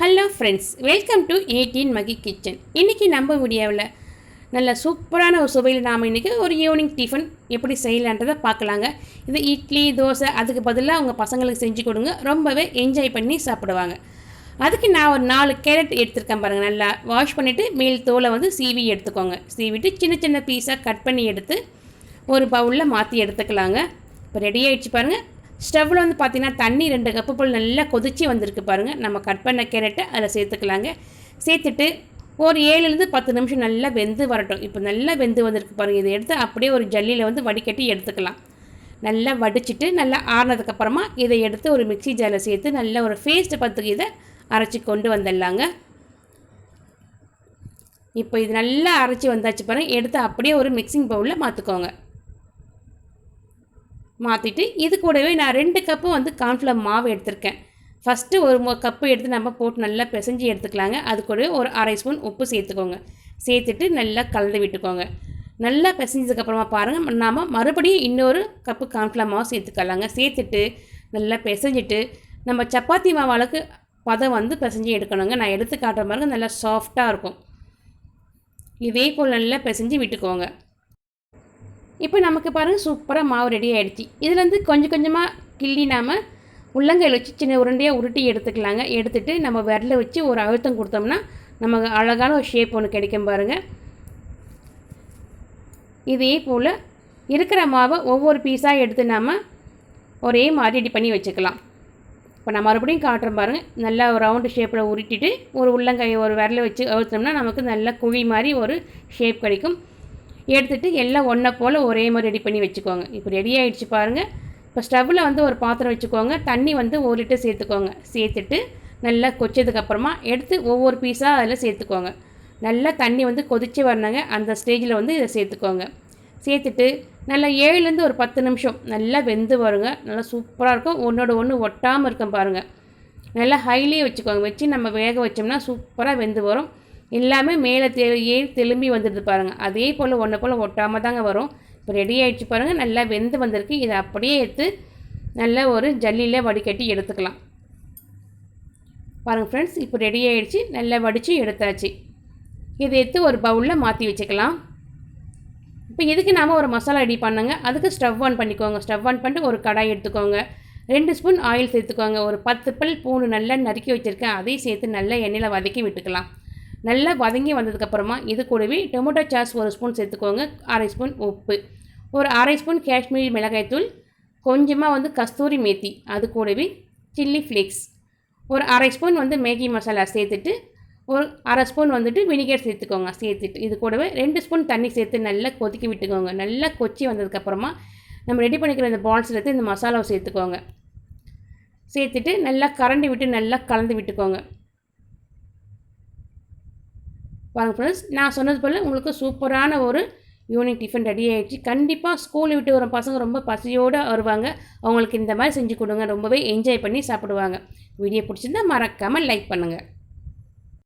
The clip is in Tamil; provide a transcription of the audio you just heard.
Hello friends welcome to eighteen Mahi kitchen இன்றைக்கி நம்ம முடியாவில் நல்ல சூப்பரான ஒரு சுவையில் நாம் இன்றைக்கி ஒரு ஈவினிங் டிஃபன் எப்படி செய்யலான்றதை பார்க்கலாங்க. இது இட்லி தோசை அதுக்கு பதிலாக அவங்க பசங்களுக்கு செஞ்சு கொடுங்க. ரொம்பவே என்ஜாய் பண்ணி சாப்பிடுவாங்க. அதுக்கு நான் ஒரு நாலு கேரட் எடுத்துருக்கேன் பாருங்கள் நல்லா வாஷ் பண்ணிவிட்டு மேல் தோலை வந்து சீவி எடுத்துக்கோங்க. சீவிட்டு சின்ன சின்ன பீஸாக கட் பண்ணி எடுத்து ஒரு பவுலில் மாற்றி எடுத்துக்கலாங்க. இப்போ ரெடி ஆகிடுச்சு பாருங்கள் ஸ்டவ்வில் வந்து பார்த்திங்கன்னா தண்ணி ரெண்டு கப்பு போல் நல்லா கொதிச்சு வந்திருக்கு பாருங்கள் நம்ம கட் பண்ண கேரட்டை அதில் சேர்த்துக்கலாங்க. சேர்த்துட்டு ஒரு ஏழுலேருந்து பத்து நிமிஷம் நல்லா வெந்து வரட்டும். இப்போ நல்லா வெந்து வந்திருக்கு பாருங்கள் இதை எடுத்து அப்படியே ஒரு ஜல்லியில் வந்து வடிகட்டி எடுத்துக்கலாம். நல்லா வடிச்சிட்டு நல்லா ஆறுனதுக்கப்புறமா இதை எடுத்து ஒரு மிக்சி ஜாரில் சேர்த்து நல்லா ஒரு ஃபேஸ்ட்டு பத்துக்கு இதை அரைச்சி கொண்டு வந்துடலாங்க. இப்போ இது நல்லா அரைச்சி வந்தாச்சு பாருங்கள் எடுத்து அப்படியே ஒரு மிக்சிங் பவுலில் மாற்றிக்கோங்க மாற்றிட்டு இது கூடவே நான் ரெண்டு கப்பு வந்து கார்ன்ஃப்ளவர் மாவு எடுத்திருக்கேன். ஃபஸ்ட்டு ஒரு கப்பு எடுத்து நம்ம போட்டு நல்லா பிசைஞ்சு எடுத்துக்கலாங்க. அது கூடவே ஒரு அரை ஸ்பூன் உப்பு சேர்த்துக்கோங்க. சேர்த்துட்டு நல்லா கலந்து விட்டுக்கோங்க. நல்லா பிசைஞ்சதுக்கப்புறமா பாருங்கள் நாம் மறுபடியும் இன்னொரு கப்பு கார்ன்ஃப்ளவர் மாவு சேர்த்துக்கலாங்க. சேர்த்துட்டு நல்லா பிசைஞ்சிட்டு நம்ம சப்பாத்தி மாவு பதம் வந்து பிசைஞ்சு எடுக்கணுங்க. நான் எடுத்து காட்டுற மாதிரி நல்லா சாஃப்டாக இருக்கும். இதே போல் நல்லா பிசைஞ்சு விட்டுக்கோங்க. இப்போ நமக்கு பாருங்கள் சூப்பராக மாவு ரெடி ஆகிடுச்சு இதுலேருந்து கொஞ்சம் கொஞ்சமாக கிள்ளி நாம் உள்ளங்கையில் வச்சு சின்ன உருண்டையாக உருட்டி எடுத்துக்கலாங்க. எடுத்துகிட்டு நம்ம விரல வச்சு ஒரு அழுத்தம் கொடுத்தோம்னா நமக்கு அழகான ஒரு ஷேப் ஒன்று கிடைக்கும் பாருங்கள் இதே போல் இருக்கிற மாவை ஒவ்வொரு பீஸாக எடுத்து நாம் ஒரே மாதிரி ரெடி பண்ணி வச்சுக்கலாம். இப்போ நான் மறுபடியும் காட்டுறேன் பாருங்கள் நல்லா ஒரு ரவுண்டு ஷேப்பில் உருட்டிட்டு ஒரு உள்ளங்கையை ஒரு விரல வச்சு அழுத்தோம்னா நமக்கு நல்ல குழி மாதிரி ஒரு ஷேப் கிடைக்கும். எடுத்துகிட்டு எல்லாம் ஒன்றை போல் ஒரே மாதிரி ரெடி பண்ணி வச்சுக்கோங்க. இப்போ ரெடி ஆகிடுச்சு பாருங்கள் இப்போ ஸ்டவ்வில் வந்து ஒரு பாத்திரம் வச்சுக்கோங்க. தண்ணி வந்து ஒரு லிட்டர் சேர்த்துக்கோங்க. சேர்த்துட்டு நல்லா கொச்சதுக்கப்புறமா எடுத்து ஒவ்வொரு பீஸாக அதில் சேர்த்துக்கோங்க. நல்லா தண்ணி வந்து கொதித்து வரணுங்க. அந்த ஸ்டேஜில் வந்து இதை சேர்த்துக்கோங்க. சேர்த்துட்டு நல்லா ஏழுலேருந்து ஒரு பத்து நிமிஷம் நல்லா வெந்து வருங்க. நல்லா சூப்பராக இருக்கும். ஒன்றோட ஒன்று ஒட்டாமல் இருக்கும் பாருங்கள் நல்லா ஹைலியே வச்சுக்கோங்க. வச்சு நம்ம வேக வச்சோம்னா சூப்பராக வெந்து வரும். எல்லாமே மேலே தெ ஏறி திரும்பி வந்துடுது பாருங்கள் அதே போல் ஒன்றை போல் ஒட்டாமல் தாங்க வரும். இப்போ ரெடி ஆகிடுச்சு பாருங்கள் நல்லா வெந்து வந்திருக்கு. இதை அப்படியே எடுத்து நல்லா ஒரு ஜல்லியில் வடிகட்டி எடுத்துக்கலாம். பாருங்கள் ஃப்ரெண்ட்ஸ் இப்போ ரெடி ஆகிடுச்சு நல்லா வடித்து எடுத்தாச்சு. இதை எடுத்து ஒரு பவுலில் மாற்றி வச்சுக்கலாம். இப்போ இதுக்கு நாம் ஒரு மசாலா ரெடி பண்ணுங்க. அதுக்கு ஸ்டவ் ஆன் பண்ணிக்கோங்க. ஸ்டவ் ஆன் பண்ணிட்டு ஒரு கடாய் எடுத்துக்கோங்க. ரெண்டு ஸ்பூன் ஆயில் சேர்த்துக்கோங்க. ஒரு பத்து பல் பூண்டு நல்லா நறுக்கி வச்சுருக்கேன். அதையும் சேர்த்து நல்லா எண்ணெயில் வதக்கி விட்டுக்கலாம். நல்லா வதங்கி வந்ததுக்கப்புறமா இது கூடவே டொமேட்டோ சாஸ் ஒரு ஸ்பூன் சேர்த்துக்கோங்க அரை ஸ்பூன் உப்பு. ஒரு அரை ஸ்பூன் காஷ்மீரி மிளகாய்த்தூள் கொஞ்சமாக வந்து கஸ்தூரி மேத்தி அது கூடவே சில்லி ஃப்ளேக்ஸ் ஒரு அரை ஸ்பூன் வந்து மேகி மசாலா சேர்த்துட்டு ஒரு அரை ஸ்பூன் வந்துட்டு வினிகர் சேர்த்துக்கோங்க சேர்த்துட்டு. இது கூடவே ரெண்டு ஸ்பூன் தண்ணி சேர்த்து நல்லா கொதிக்க விட்டுக்கோங்க. நல்லா கொச்சி வந்ததுக்கப்புறமா நம்ம ரெடி பண்ணிக்கிற இந்த பால்ஸ் எடுத்து இந்த மசாலாவை சேர்த்துக்கோங்க. சேர்த்துட்டு நல்லா கரண்டி விட்டு நல்லா கலந்து விட்டுக்கோங்க. வாங்க ஃப்ரெண்ட்ஸ் நான் சொன்னது போல் உங்களுக்கு சூப்பரான ஒரு யூனிக் டிஃபன் ரெடி ஆகிடுச்சு கண்டிப்பாக ஸ்கூல் விட்டு வர பசங்க ரொம்ப பசியோடு வருவாங்க. அவங்களுக்கு இந்த மாதிரி செஞ்சு கொடுங்க. ரொம்பவே என்ஜாய் பண்ணி சாப்பிடுவாங்க. வீடியோ பிடிச்சிருந்தா மறக்காமல் லைக் பண்ணுங்கள்